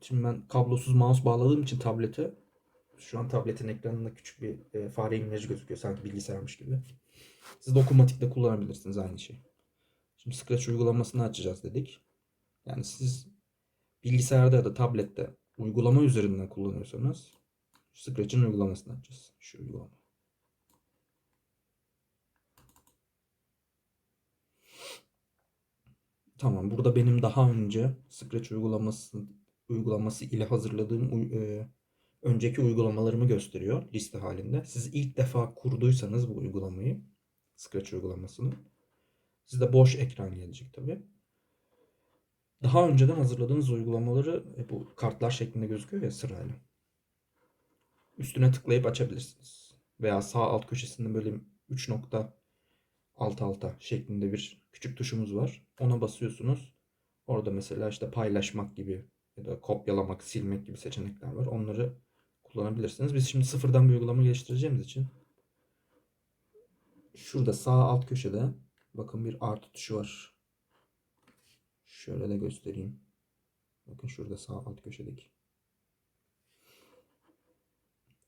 Şimdi ben kablosuz mouse bağladığım için tablete şu an tabletin ekranında küçük bir e, fare imleci gözüküyor. Sanki bilgisayarmış gibi. Siz dokunmatikte kullanabilirsiniz aynı şeyi. Şimdi Scratch uygulamasını açacağız dedik. Yani siz bilgisayarda ya da tablette uygulama üzerinden kullanıyorsanız Scratch'in uygulamasını açacağız. Şu uygulama. Tamam. Burada benim daha önce Scratch uygulaması uygulaması ile hazırladığım e, önceki uygulamalarımı gösteriyor liste halinde. Siz ilk defa kurduysanız bu uygulamayı Scratch uygulamasını sizde boş ekran gelecek tabii. Daha önceden hazırladığınız uygulamaları e, bu kartlar şeklinde gözüküyor ya sırayla. Üstüne tıklayıp açabilirsiniz. Veya sağ alt köşesinde böyle 3 nokta alt alta şeklinde bir küçük tuşumuz var. Ona basıyorsunuz. Orada mesela işte paylaşmak gibi ya da kopyalamak, silmek gibi seçenekler var. Onları kullanabilirsiniz. Biz şimdi sıfırdan bir uygulama geliştireceğimiz için şurada sağ alt köşede bakın bir artı tuşu var. Şöyle de göstereyim. Bakın şurada sağ alt köşedeki.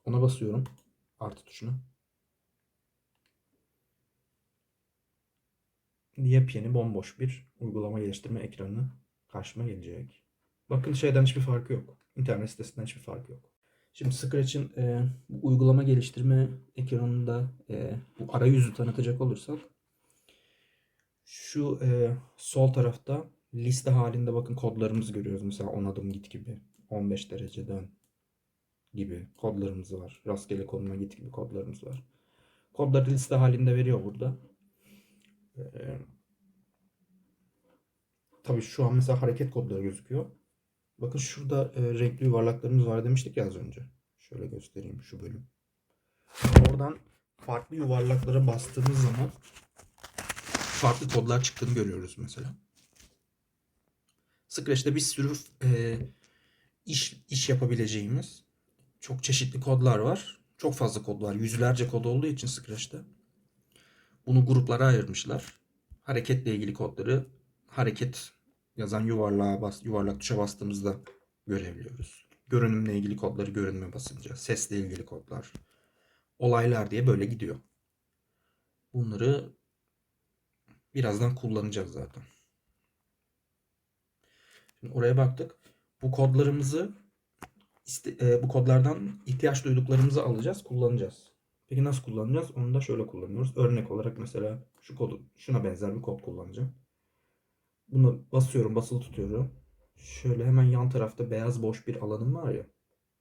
Ona basıyorum. Artı tuşuna. Yepyeni bomboş bir uygulama geliştirme ekranı karşıma gelecek. Bakın şeyden hiçbir farkı yok. İnternet sitesinden hiçbir farkı yok. Şimdi Scratch'in e, bu uygulama geliştirme ekranında e, bu arayüzü tanıtacak olursak şu e, sol tarafta liste halinde bakın kodlarımızı görüyoruz. Mesela 10 adım git gibi, 15 derece dön gibi kodlarımız var. Rastgele konuma git gibi kodlarımız var. Kodları liste halinde veriyor burada. Ee, tabii şu an mesela hareket kodları gözüküyor. Bakın şurada e, renkli yuvarlaklarımız var demiştik ya az önce. Şöyle göstereyim şu bölüm. Oradan farklı yuvarlaklara bastığımız zaman farklı kodlar çıktığını görüyoruz mesela. Scratch'te bir sürü e, iş iş yapabileceğimiz çok çeşitli kodlar var. Çok fazla kod var. Yüzlerce kod olduğu için Scratch'te. Bunu gruplara ayırmışlar. Hareketle ilgili kodları hareket yazan yuvarlağa bas, yuvarlak tuşa bastığımızda görebiliyoruz. Görünümle ilgili kodları görünüme basınca, sesle ilgili kodlar, olaylar diye böyle gidiyor. Bunları birazdan kullanacağız zaten. Şimdi oraya baktık. Bu kodlarımızı e, bu kodlardan ihtiyaç duyduklarımızı alacağız, kullanacağız. Peki nasıl kullanacağız? Onu da şöyle kullanıyoruz. Örnek olarak mesela şu kodu, şuna benzer bir kod kullanacağım. Bunu basıyorum, basılı tutuyorum. Şöyle hemen yan tarafta beyaz boş bir alanım var ya.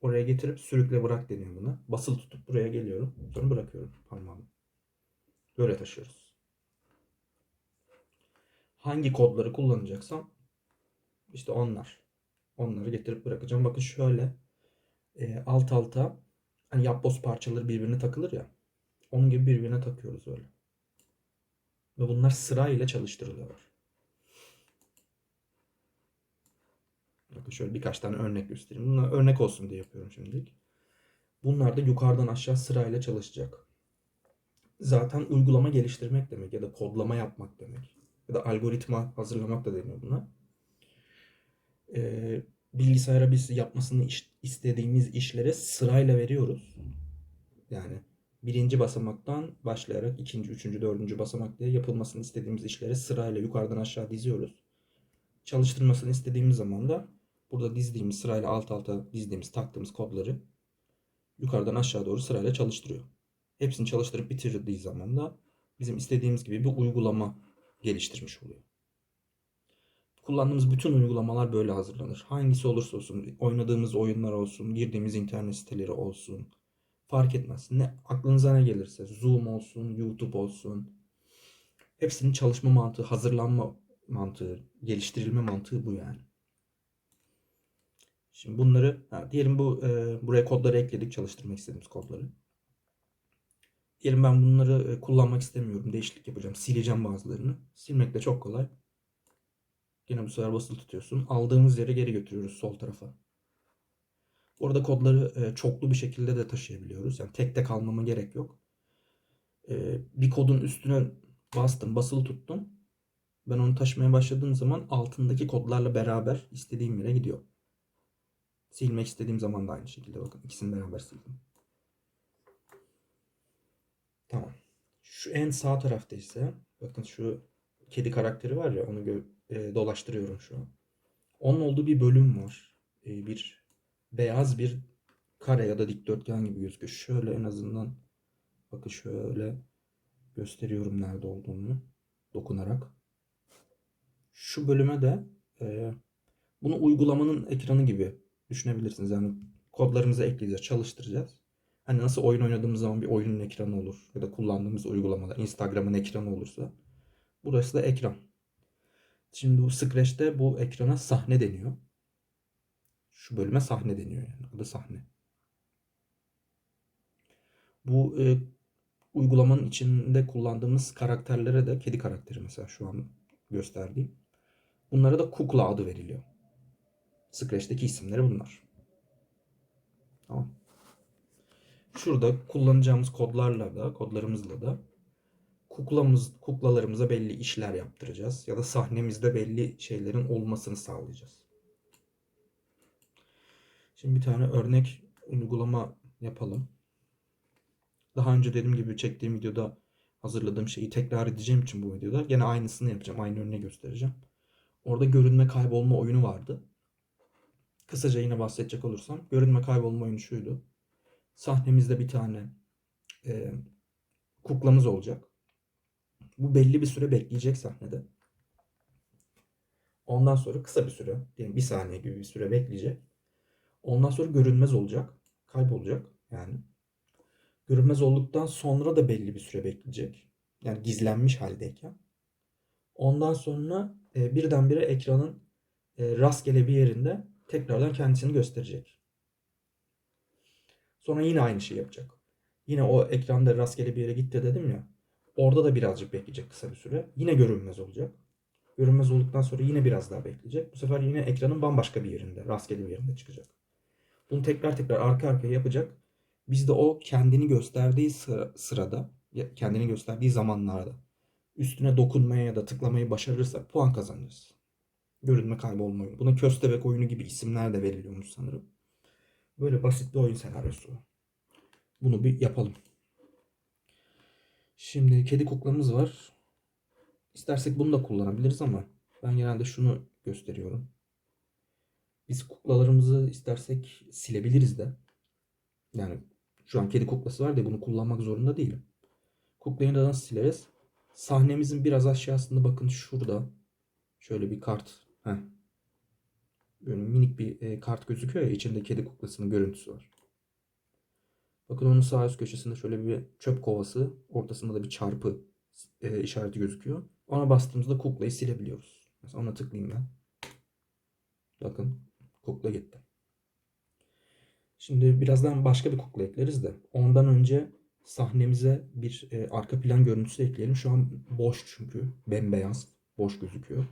Oraya getirip sürükle bırak deniyor buna. Basılı tutup buraya geliyorum. Sonra bırakıyorum parmağımı. Böyle taşıyoruz. Hangi kodları kullanacaksam işte onlar. Onları getirip bırakacağım. Bakın şöyle e, alt alta hani yapboz parçaları birbirine takılır ya. Onun gibi birbirine takıyoruz öyle. Ve bunlar sırayla çalıştırılıyorlar. Bakın şöyle birkaç tane örnek göstereyim. Bunlar örnek olsun diye yapıyorum şimdilik. Bunlar da yukarıdan aşağı sırayla çalışacak. Zaten uygulama geliştirmek demek ya da kodlama yapmak demek. Ya da algoritma hazırlamak da deniyor buna. Ee, bilgisayara biz yapmasını iş- istediğimiz işlere sırayla veriyoruz. Yani birinci basamaktan başlayarak ikinci, üçüncü, dördüncü basamak diye yapılmasını istediğimiz işlere sırayla yukarıdan aşağı diziyoruz. Çalıştırmasını istediğimiz zaman da burada dizdiğimiz sırayla alt alta dizdiğimiz taktığımız kodları yukarıdan aşağı doğru sırayla çalıştırıyor. Hepsini çalıştırıp bitirdiği zaman da bizim istediğimiz gibi bir uygulama geliştirmiş oluyor. Kullandığımız bütün uygulamalar böyle hazırlanır. Hangisi olursa olsun, oynadığımız oyunlar olsun, girdiğimiz internet siteleri olsun, fark etmez. Ne aklınıza ne gelirse, Zoom olsun, YouTube olsun, hepsinin çalışma mantığı, hazırlanma mantığı, geliştirilme mantığı bu yani. Şimdi bunları, ha, diyelim bu e, buraya kodları ekledik, çalıştırmak istediğimiz kodları. Diyelim ben bunları e, kullanmak istemiyorum, değişiklik yapacağım, sileceğim bazılarını. Silmek de çok kolay. Yine bu sefer basılı tutuyorsun. Aldığımız yere geri götürüyoruz sol tarafa. Orada kodları e, çoklu bir şekilde de taşıyabiliyoruz. Yani tek tek almama gerek yok. E, bir kodun üstüne bastım, basılı tuttum. Ben onu taşımaya başladığım zaman altındaki kodlarla beraber istediğim yere gidiyor. Silmek istediğim zaman da aynı şekilde bakın. ikisini beraber sildim. Tamam. Şu en sağ tarafta ise bakın şu kedi karakteri var ya onu e, dolaştırıyorum şu an. Onun olduğu bir bölüm var. E, bir beyaz bir kare ya da dikdörtgen gibi gözüküyor. Şöyle en azından bakın şöyle gösteriyorum nerede olduğunu dokunarak. Şu bölüme de e, bunu uygulamanın ekranı gibi düşünebilirsiniz. Yani kodlarımızı ekleyeceğiz, çalıştıracağız. Hani nasıl oyun oynadığımız zaman bir oyunun ekranı olur ya da kullandığımız uygulamalar Instagram'ın ekranı olursa burası da ekran. Şimdi bu Scratch'te bu ekrana sahne deniyor. Şu bölüme sahne deniyor yani. Adı sahne. Bu e, uygulamanın içinde kullandığımız karakterlere de kedi karakteri mesela şu an gösterdiğim. Bunlara da kukla adı veriliyor. Scratch'teki isimleri bunlar. Tamam. Şurada kullanacağımız kodlarla da, kodlarımızla da kuklamız, kuklalarımıza belli işler yaptıracağız. Ya da sahnemizde belli şeylerin olmasını sağlayacağız. Şimdi bir tane örnek uygulama yapalım. Daha önce dediğim gibi çektiğim videoda hazırladığım şeyi tekrar edeceğim için bu videoda gene aynısını yapacağım. Aynı örneği göstereceğim. Orada görünme kaybolma oyunu vardı. Kısaca yine bahsedecek olursam görünme kaybolma oyunu şuydu. Sahnemizde bir tane e, kuklamız olacak. Bu belli bir süre bekleyecek sahnede. Ondan sonra kısa bir süre, diyelim bir saniye gibi bir süre bekleyecek. Ondan sonra görünmez olacak. Kaybolacak yani. Görünmez olduktan sonra da belli bir süre bekleyecek. Yani gizlenmiş haldeyken. Ondan sonra e, birdenbire ekranın e, rastgele bir yerinde tekrardan kendisini gösterecek. Sonra yine aynı şeyi yapacak. Yine o ekranda rastgele bir yere gitti dedim ya. Orada da birazcık bekleyecek kısa bir süre. Yine görünmez olacak. Görünmez olduktan sonra yine biraz daha bekleyecek. Bu sefer yine ekranın bambaşka bir yerinde, rastgele bir yerinde çıkacak. Bunu tekrar tekrar arka arkaya yapacak. Biz de o kendini gösterdiği sıra- sırada, kendini gösterdiği zamanlarda üstüne dokunmaya ya da tıklamayı başarırsak puan kazanırız. Görünme kaybolma oyunu. Buna köstebek oyunu gibi isimler de veriliyormuş sanırım. Böyle basit bir oyun senaryosu. Bunu bir yapalım. Şimdi kedi kuklamız var. İstersek bunu da kullanabiliriz ama ben genelde şunu gösteriyorum. Biz kuklalarımızı istersek silebiliriz de. Yani şu an kedi kuklası var diye bunu kullanmak zorunda değilim. Kuklayı da nasıl sileriz? Sahnemizin biraz aşağısında bakın şurada şöyle bir kart. Heh. Böyle minik bir e, kart gözüküyor ya içinde kedi kuklasının görüntüsü var. Bakın onun sağ üst köşesinde şöyle bir çöp kovası, ortasında da bir çarpı e, işareti gözüküyor. Ona bastığımızda kuklayı silebiliyoruz. Mesela ona tıklayayım ben. Bakın kukla gitti. Şimdi birazdan başka bir kukla ekleriz de ondan önce sahnemize bir e, arka plan görüntüsü ekleyelim. Şu an boş çünkü bembeyaz, boş gözüküyor.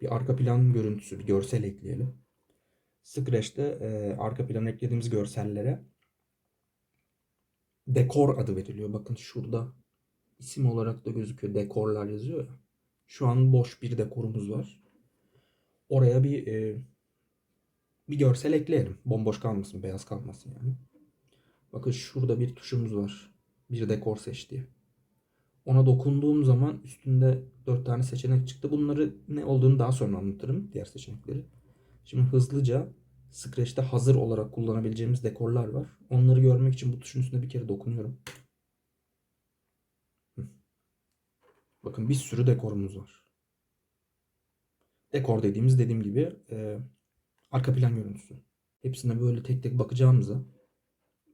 Bir arka plan görüntüsü, bir görsel ekleyelim. Scratch'te e, arka plan eklediğimiz görsellere dekor adı veriliyor. Bakın şurada isim olarak da gözüküyor. Dekorlar yazıyor ya. Şu an boş bir dekorumuz var. Oraya bir e, bir görsel ekleyelim. Bomboş kalmasın, beyaz kalmasın yani. Bakın şurada bir tuşumuz var. Bir dekor seç diye. Ona dokunduğum zaman üstünde 4 tane seçenek çıktı. Bunları ne olduğunu daha sonra anlatırım. Diğer seçenekleri. Şimdi hızlıca Scratch'te hazır olarak kullanabileceğimiz dekorlar var. Onları görmek için bu tuşun üstüne bir kere dokunuyorum. Bakın bir sürü dekorumuz var. Dekor dediğimiz dediğim gibi e, arka plan görüntüsü. Hepsine böyle tek tek bakacağımıza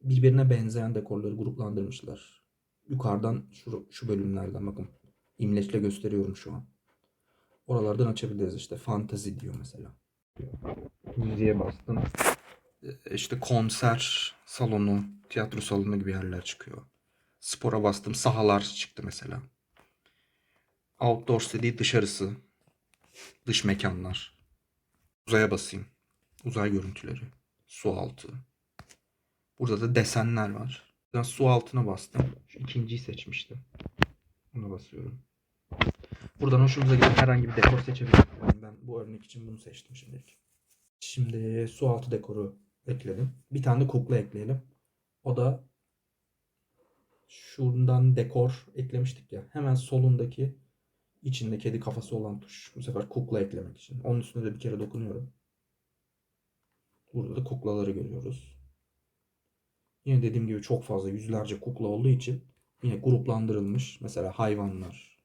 birbirine benzeyen dekorları gruplandırmışlar. Yukarıdan şu, şu bölümlerden bakın. İmleçle gösteriyorum şu an. Oralardan açabiliriz işte. Fantazi diyor mesela. Müziğe bastım. E, İşte konser salonu, tiyatro salonu gibi yerler çıkıyor. Spora bastım. Sahalar çıktı mesela. Outdoors dediği dışarısı. Dış mekanlar. Uzaya basayım. Uzay görüntüleri. Su altı. Burada da desenler var. Ben su altına bastım. Şu ikinciyi seçmiştim. Ona basıyorum. Buradan hoşumuza giden herhangi bir dekor seçebiliriz. Ben bu örnek için bunu seçtim şimdilik. Şimdi su altı dekoru ekledim. Bir tane de kukla ekleyelim. O da şundan dekor eklemiştik ya. Hemen solundaki içinde kedi kafası olan tuş. Bu sefer kukla eklemek için. Onun üstüne de bir kere dokunuyorum. Burada da kuklaları görüyoruz. Yine dediğim gibi çok fazla yüzlerce kukla olduğu için yine gruplandırılmış. Mesela hayvanlar,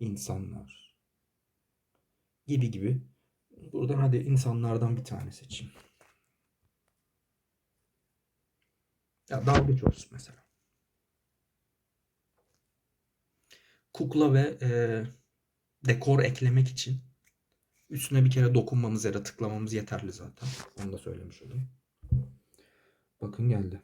insanlar gibi gibi. Buradan hadi insanlardan bir tane seçeyim. Ya dalgıç olsun mesela. Kukla ve e, dekor eklemek için üstüne bir kere dokunmamız ya da tıklamamız yeterli zaten. Onu da söylemiş olayım. Bakın geldi.